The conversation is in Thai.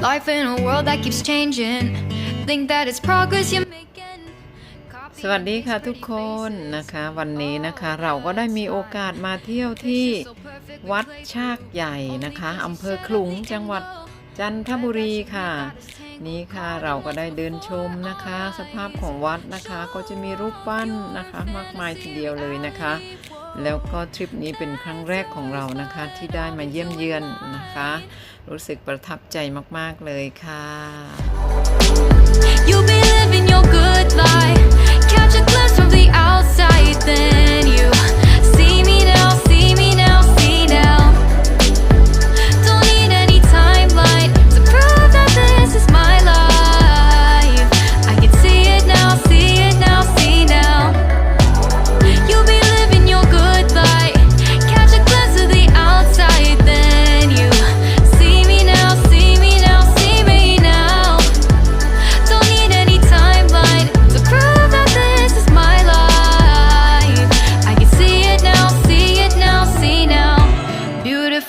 Life in a world that keeps changing. Think that it's progress you're making. สวัสดีค่ะทุกคนนะคะ วันนี้นะคะเราก็ได้มีโอกาสมาเที่ยวที่วัดชากใหญ่นะคะอำเภอขลุงจังหวัดจันทบุรีค่ะ นี่ค่ะเราก็ได้เดินชมนะคะ สภาพของวัดนะคะก็จะมีรูปปั้นนะคะ มากมายทีเดียวเลยนะคะ แล้วก็ทริปนี้เป็นครั้งแรกของเรานะคะที่ได้มาเยี่ยมเยือนนะคะ รู้สึกประทับใจมากๆเลยค่ะ